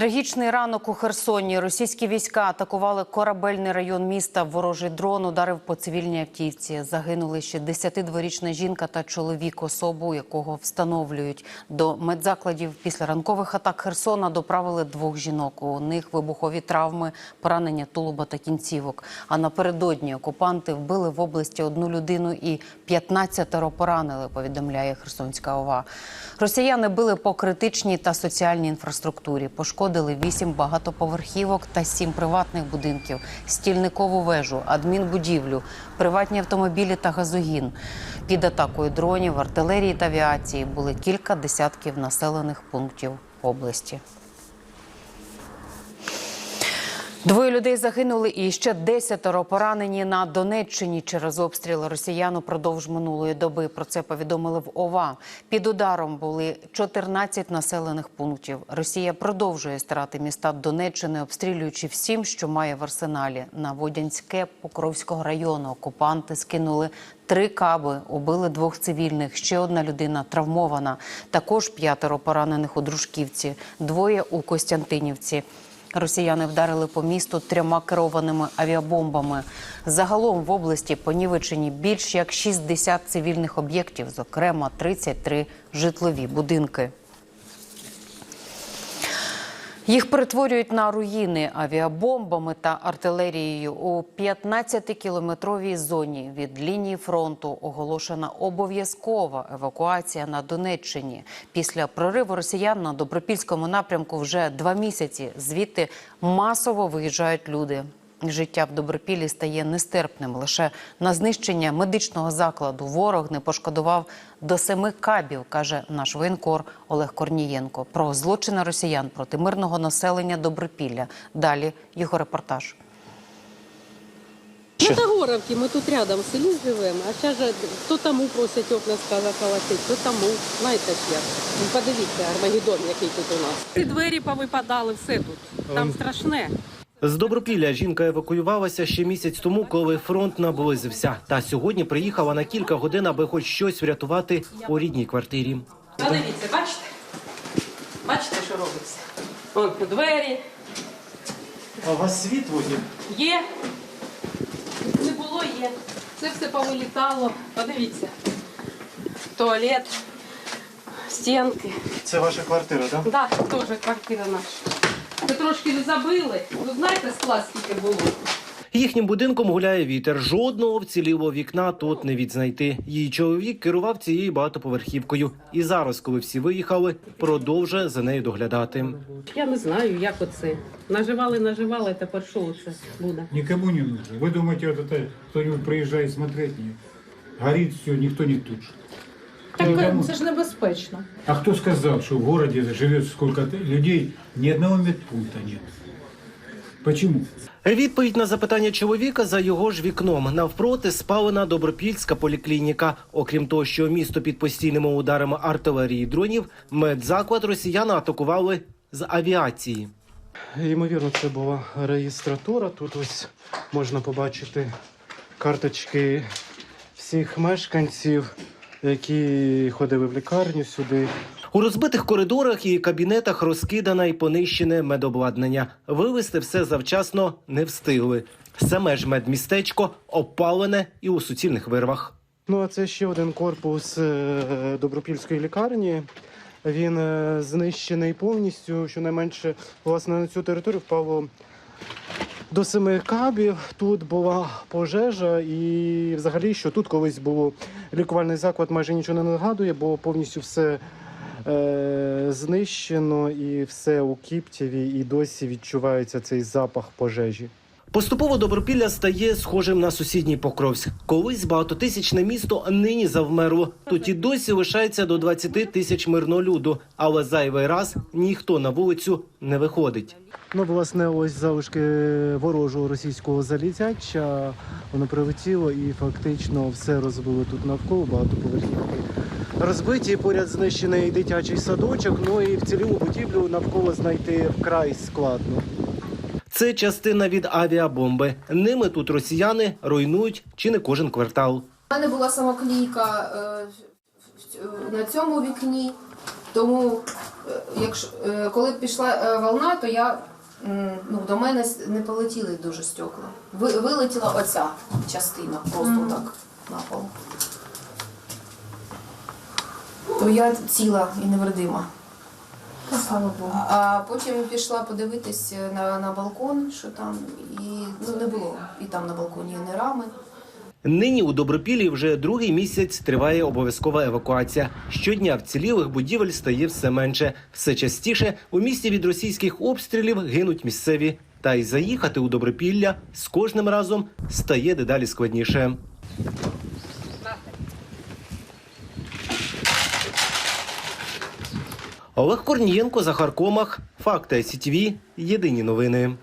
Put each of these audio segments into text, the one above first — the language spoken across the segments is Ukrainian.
Трагічний ранок у Херсоні. Російські війська атакували корабельний район міста. Ворожий дрон ударив по цивільній автівці. Загинули ще 10-дворічна жінка та чоловік, особу якого встановлюють. До медзакладів після ранкових атак Херсона доправили двох жінок. У них вибухові травми, поранення тулуба та кінцівок. А напередодні окупанти вбили в області одну людину і 15 поранили. Повідомляє Херсонська ОВА. Росіяни били по критичній та соціальній інфраструктурі. Пошкодили вісім багатоповерхівок та сім приватних будинків, стільникову вежу, адмінбудівлю, приватні автомобілі та газогін. Під атакою дронів, артилерії та авіації були кілька десятків населених пунктів області. Двоє людей загинули і ще десятеро поранені на Донеччині через обстріли росіян упродовж минулої доби. Про це повідомили в ОВА. Під ударом були 14 населених пунктів. Росія продовжує стирати міста Донеччини, обстрілюючи всім, що має в арсеналі. На Водянське Покровського району окупанти скинули три каби, убили двох цивільних. Ще одна людина травмована. Також п'ятеро поранених у Дружківці, двоє у Костянтинівці. Росіяни вдарили по місту трьома керованими авіабомбами. Загалом в області понівечені більш як 60 цивільних об'єктів, зокрема 33 житлові будинки. Їх перетворюють на руїни авіабомбами та артилерією у 15-кілометровій зоні від лінії фронту. Оголошена обов'язкова евакуація на Донеччині. Після прориву росіян на добропільському напрямку вже два місяці. Звідти масово виїжджають люди. Життя в Добропіллі стає нестерпним. Лише на знищення медичного закладу ворог не пошкодував до семи кабів, каже наш воєнкор Олег Корнієнко. Про злочини росіян проти мирного населення Добропілля. Далі його репортаж. Ну, до Горовки, ми тут рядом в селі живемо, а зараз же то тому просять окна заколотити, то тому. Знаєте ж як. Ну, Подивіться, Армагеддон, який тут у нас. Ці двері повипадали, все тут. Там страшне. З Добропілля жінка евакуювалася ще місяць тому, коли фронт наблизився. Та сьогодні приїхала на кілька годин, аби хоч щось врятувати у рідній квартирі. Подивіться, бачите? Бачите, що робиться? Вон двері А у вас світло є? є. Не було, є. Це все повилітало. Подивіться. Туалет, стінки. Це ваша квартира, так? Да, теж квартира наша. Ми трошки не забили. Ви знаєте, скла скільки було? Їхнім будинком гуляє вітер. Жодного вцілілого вікна тут не відзнайти. Її чоловік керував цією багатоповерхівкою. І зараз, коли всі виїхали, продовжує за нею доглядати. Я не знаю, як оце. Наживали, наживали, тепер що це буде? Никому не нужно. Вы думаете, вот это кто-нибудь приезжает смотреть? Нет. Горит все, никто не тушит. Ну, Так це ж небезпечно. А кто сказал, что в городе живет сколько-то людей, ни одного медпункта нет? Почему? Відповідь на запитання чоловіка за його ж вікном. Навпроти спалена Добропільська поліклініка. Окрім того, що місто під постійними ударами артилерії дронів, медзаклад росіяни атакували з авіації. Ймовірно, це була реєстратура. Тут ось можна побачити карточки всіх мешканців, які ходили в лікарню сюди. У розбитих коридорах і кабінетах розкидане і понищене медобладнання. Вивезти все завчасно не встигли. Саме ж медмістечко опалене і у суцільних вирвах. Ну а це ще один корпус е, добропільської лікарні. Він е, знищений повністю. Щонайменше власне на цю територію впало до семи кабів. Тут була пожежа, і взагалі, що тут колись було лікувальний заклад, майже нічого не нагадує, бо повністю все е, знищено і все у Кіптєві, і досі відчувається цей запах пожежі. Поступово Добропілля стає схожим на сусідній Покровськ. Колись багатотисячне місто нині завмерло. Тут і досі лишається до 20 тисяч мирного люду, але зайвий раз ніхто на вулицю не виходить. Ну, власне, ось залишки ворожого російського залізяча. Воно прилетіло і фактично все розбило тут навколо багатоповерхівки. Розбиті поряд знищений дитячий садочок. Ну і вцілілу будівлю навколо знайти вкрай складно. Це частина від авіабомби. Ними тут росіяни руйнують чи не кожен квартал. У мене була самоклійка е, на цьому вікні, тому е, якщо е, коли пішла е, волна, то я м, ну, до мене не полетіли дуже стекла. Ви, вилетіла оця частина просто так на пол. То я ціла і невредима. Слава Богу. А потім пішла подивитись на, на балкон, що там, і ну, не було. І там на балконі не рами. Нині у Добропіллі вже другий місяць триває обов'язкова евакуація. Щодня вцілілих будівель стає все менше. Все частіше у місті від російських обстрілів гинуть місцеві. Та й заїхати у Добропілля з кожним разом стає дедалі складніше. Олег Корнієнко, Захар Комах, Факти СІТВ, Єдині новини.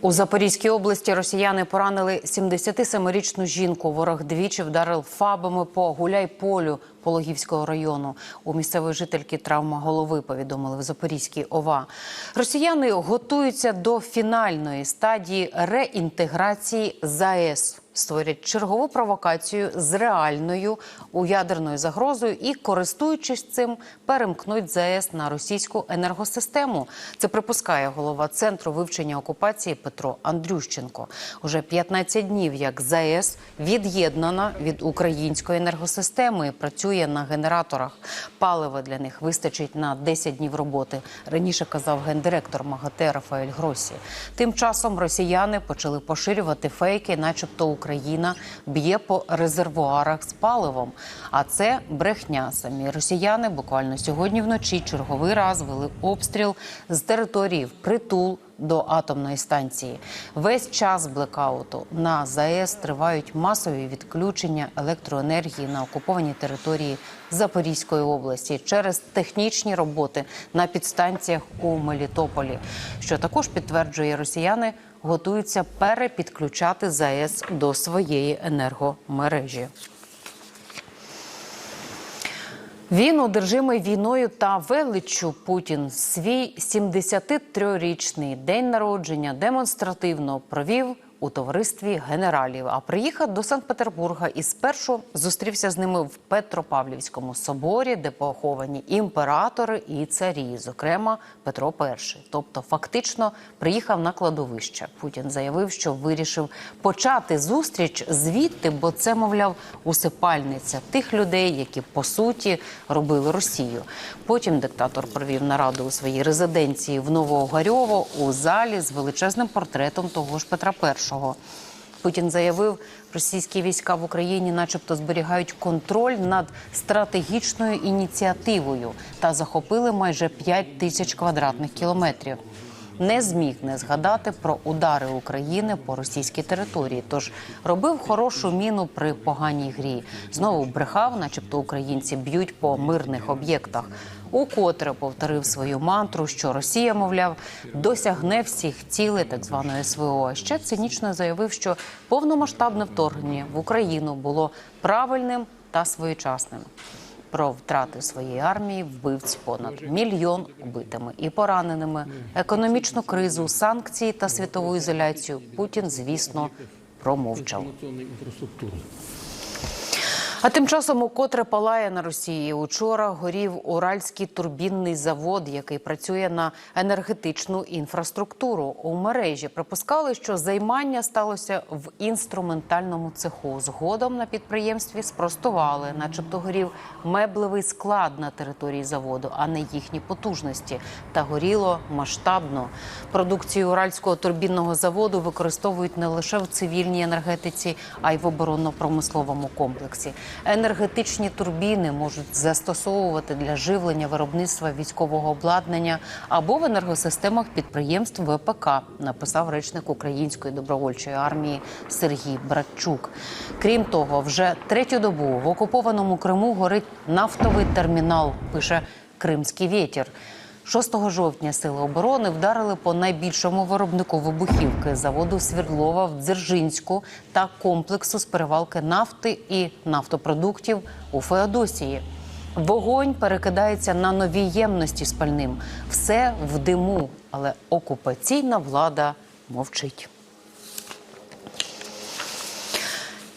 У Запорізькій області росіяни поранили 77-річну жінку. Ворог двічі вдарив фабами по гуляй-полю Пологівського району. У місцевої жительки травма голови повідомили в Запорізькій ОВА. Росіяни готуються до фінальної стадії реінтеграції ЗАЕС. Створять чергову провокацію з реальною у ядерною загрозою і, користуючись цим, перемкнуть ЗАЕС на російську енергосистему. Це припускає голова центру вивчення окупації Петро Андрющенко. Уже 15 днів як ЗАЕС від'єднана від української енергосистеми працює на генераторах. Палива для них вистачить на 10 днів роботи. Раніше казав гендиректор МАГАТЕ Рафаель Гросі. Тим часом росіяни почали поширювати фейки, начебто Україна б'є по резервуарах з паливом. А це брехня. Самі росіяни буквально сьогодні вночі черговий раз вели обстріл з території притул до атомної станції. Весь час блекауту на ЗАЕС тривають масові відключення електроенергії на окупованій території Запорізької області через технічні роботи на підстанціях у Мелітополі, що також підтверджує росіяни. Готуються перепідключати ЗАЕС до своєї енергомережі. Він одержимий війною та величчю. Путін свій 73-річний день народження демонстративно провів у товаристві генералів. А приїхав до Санкт-Петербурга і спершу зустрівся з ними в Петропавлівському соборі, де поховані імператори і царі, зокрема Петро І. Тобто, фактично приїхав на кладовище. Путін заявив, що вирішив почати зустріч звідти, бо це, мовляв, усипальниця тих людей, які по суті робили Росію. Потім диктатор провів нараду у своїй резиденції в Новоогарьово у залі з величезним портретом того ж Петра І. Путін заявив, російські війська в Україні, начебто, зберігають контроль над стратегічною ініціативою та захопили майже 5 тисяч квадратних кілометрів. Не зміг не згадати про удари України по російській території. Тож робив хорошу міну при поганій грі. Знову брехав, начебто українці б'ють по мирних об'єктах. Укотре повторив свою мантру, що Росія, мовляв, досягне всіх цілей так званої СВО. Ще цинічно заявив, що повномасштабне вторгнення в Україну було правильним та своєчасним. Про втрати своєї армії вбивць понад мільйон убитими і пораненими, економічну кризу, санкції та світову ізоляцію Путін, звісно, промовчав. А тим часом укотре палає на Росії. Учора горів Уральський турбінний завод, який працює на енергетичну інфраструктуру. У мережі припускали, що займання сталося в інструментальному цеху. Згодом на підприємстві спростували, начебто горів меблевий склад на території заводу, а не їхні потужності. Та горіло масштабно. Продукцію уральського турбінного заводу використовують не лише в цивільній енергетиці, а й в оборонно-промисловому комплексі. Енергетичні турбіни можуть застосовувати для живлення виробництва військового обладнання або в енергосистемах підприємств ВПК, написав речник Української добровольчої армії Сергій Братчук. Крім того, вже третю добу в окупованому Криму горить нафтовий термінал. Пише Кримський вітер. 6 жовтня сили оборони вдарили по найбільшому виробнику вибухівки заводу Свердлова в Дзержинську та комплексу з перевалки нафти і нафтопродуктів у Феодосії. Вогонь перекидається на нові ємності з пальним. Все в диму, але окупаційна влада мовчить.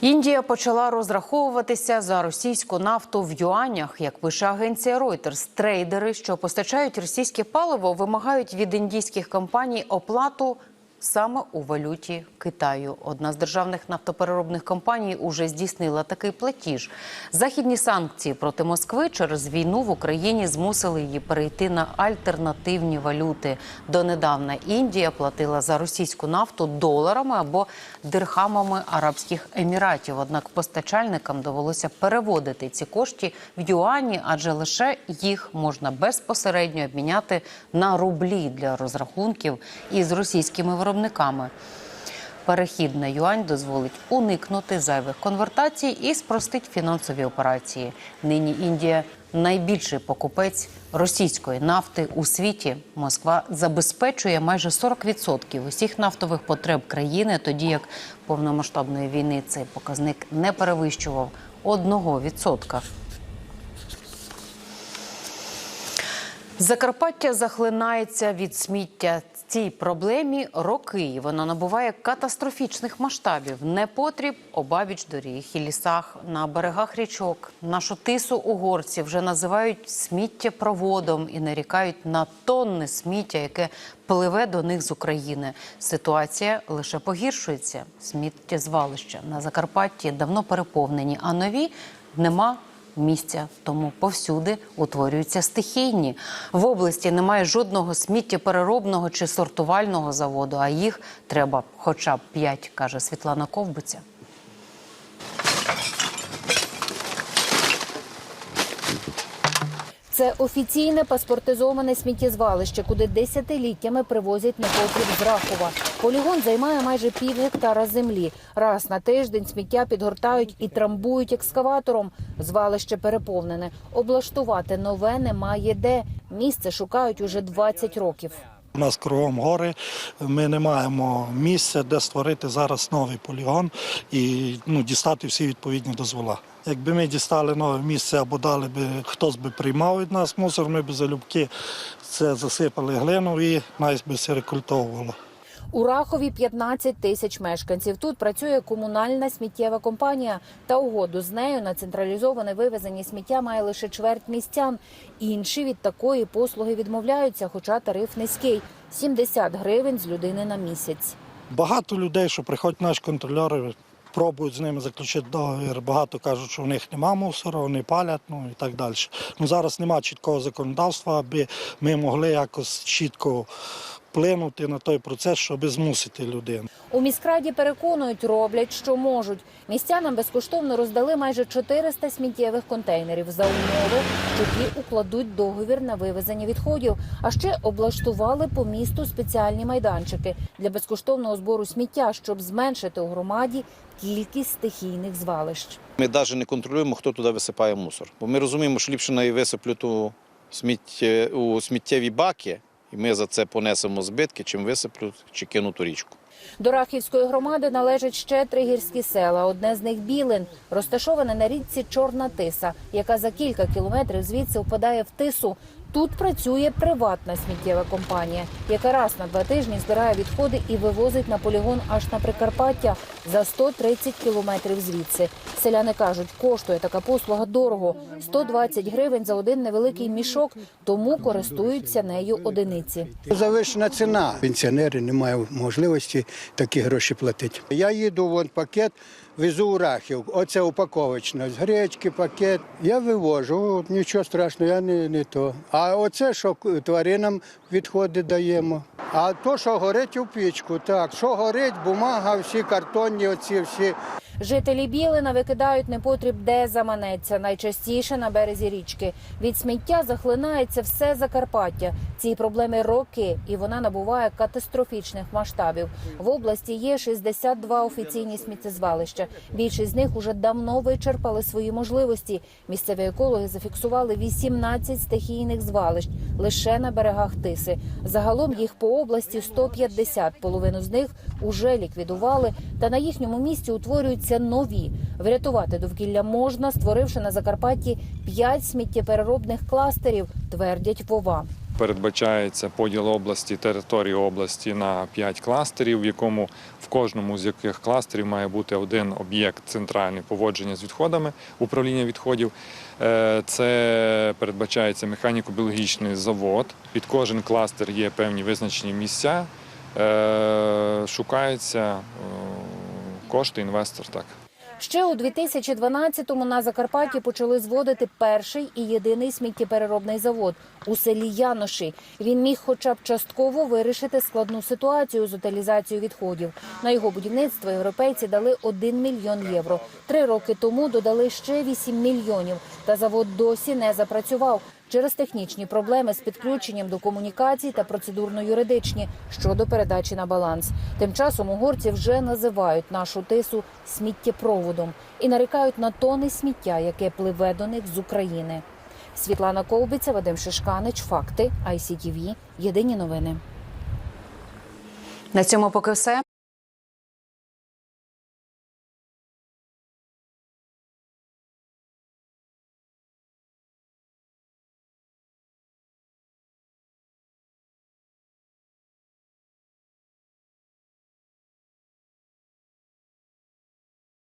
Індія почала розраховуватися за російську нафту в юанях. Як пише агенція Reuters, трейдери, що постачають російське паливо, вимагають від індійських компаній оплату саме у валюті Китаю. Одна з державних нафтопереробних компаній уже здійснила такий платіж. Західні санкції проти Москви через війну в Україні змусили її перейти на альтернативні валюти. Донедавна Індія платила за російську нафту доларами або дирхамами Арабських Еміратів. Однак постачальникам довелося переводити ці кошти в юані, адже лише їх можна безпосередньо обміняти на рублі для розрахунків із російськими виробниками. Перехід на юань дозволить уникнути зайвих конвертацій і спростить фінансові операції. Нині Індія найбільший покупець російської нафти у світі. Москва забезпечує майже 40% усіх нафтових потреб країни, тоді як повномасштабної війни цей показник не перевищував 1%. Закарпаття захлинається від сміття. Цій проблемі роки вона набуває катастрофічних масштабів. Непотріб обабіч доріг і лісах на берегах річок. Нашу тису угорці вже називають сміттєпроводом і нарікають на тонни сміття, яке пливе до них з України. Ситуація лише погіршується. Сміттєзвалища на Закарпатті давно переповнені, а нові нема місця, тому повсюди утворюються стихійні. В області немає жодного сміттєпереробного чи сортувального заводу, а їх треба хоча б п'ять, каже Світлана Ковбиця. Це офіційне паспортизоване сміттєзвалище, куди десятиліттями привозять непотріб з Рахова. Полігон займає майже пів гектара землі. Раз на тиждень сміття підгортають і трамбують екскаватором. Звалище переповнене. Облаштувати нове немає де. Місце шукають уже 20 років. У нас кругом гори. Ми не маємо місця, де створити зараз новий полігон і ну, дістати всі відповідні дозвола. Якби ми дістали нове місце або дали би хтось би приймав від нас мусор, ми б залюбки це засипали глину і нас би це рекультовувало. У Рахові 15 тисяч мешканців. Тут працює комунальна сміттєва компанія. Та угоду з нею на централізоване вивезення сміття має лише чверть містян. Інші від такої послуги відмовляються, хоча тариф низький 70 гривень з людини на місяць. Багато людей, що приходять наші контрольори, пробують з ними заключити договір. Багато кажуть, що в них нема мусору, вони палять, ну і так далі. Ну зараз немає чіткого законодавства, аби ми могли якось чітко вплинути на той процес, щоб змусити людину. У міськраді переконують, роблять, що можуть. Містянам безкоштовно роздали майже 400 сміттєвих контейнерів за умови, що ті укладуть договір на вивезення відходів. А ще облаштували по місту спеціальні майданчики для безкоштовного збору сміття, щоб зменшити у громаді кількість стихійних звалищ. Ми навіть не контролюємо, хто туди висипає мусор. Бо ми розуміємо, що ліпше на висиплю ту сміттє, у сміттєві баки, і ми за це понесемо збитки, чим висиплю чи кину ту річку. До Рахівської громади належать ще три гірські села. Одне з них Білин, розташоване на річці Чорна Тиса, яка за кілька кілометрів звідси впадає в тису. Тут працює приватна сміттєва компанія, яка раз на два тижні збирає відходи і вивозить на полігон аж на Прикарпаття за 130 кілометрів звідси. Селяни кажуть, коштує така послуга дорого 120 гривень за один невеликий мішок, тому користуються нею одиниці. Завищена ціна. Пенсіонери не мають можливості такі гроші платити. Я їду, вон пакет, везу у Рахів. Оце упаковочно. З гречки пакет. Я вивожу, нічого страшного, я не, не то. А оце, що тваринам відходи даємо. А то, що горить у пічку, так. Що горить, бумага, всі картонні, оці всі. Жителі Білина викидають непотріб, де заманеться, найчастіше на березі річки. Від сміття захлинається все Закарпаття. Ці проблеми роки, і вона набуває катастрофічних масштабів. В області є 62 офіційні сміттєзвалища. Більшість з них уже давно вичерпали свої можливості. Місцеві екологи зафіксували 18 стихійних звалищ лише на берегах Тиси. Загалом їх по області 150. Половину з них уже ліквідували, та на їхньому місці утворюються нові. Врятувати довкілля можна, створивши на Закарпатті 5 сміттєпереробних кластерів, твердять вова. передбачається поділ області, території області на 5 кластерів, в якому в кожному з яких кластерів має бути один об'єкт центральний поводження з відходами, управління відходів. Е, Це передбачається механіко-біологічний завод. Під кожен кластер є певні визначені місця. Е, Шукаються е, кошти, інвестор. Так. Ще у 2012-му на Закарпатті почали зводити перший і єдиний сміттєпереробний завод у селі Яноші. Він міг, хоча б частково вирішити складну ситуацію з утилізацією відходів. На його будівництво європейці дали 1 мільйон євро. Три роки тому додали ще 8 мільйонів. Та завод досі не запрацював через технічні проблеми з підключенням до комунікацій та процедурно-юридичні щодо передачі на баланс. Тим часом угорці вже називають нашу тису сміттєпроводом і нарікають на тони сміття, яке пливе до них з України. Світлана Ковбиця, Вадим Шишканич, факти ICTV. Єдині новини. На цьому поки все.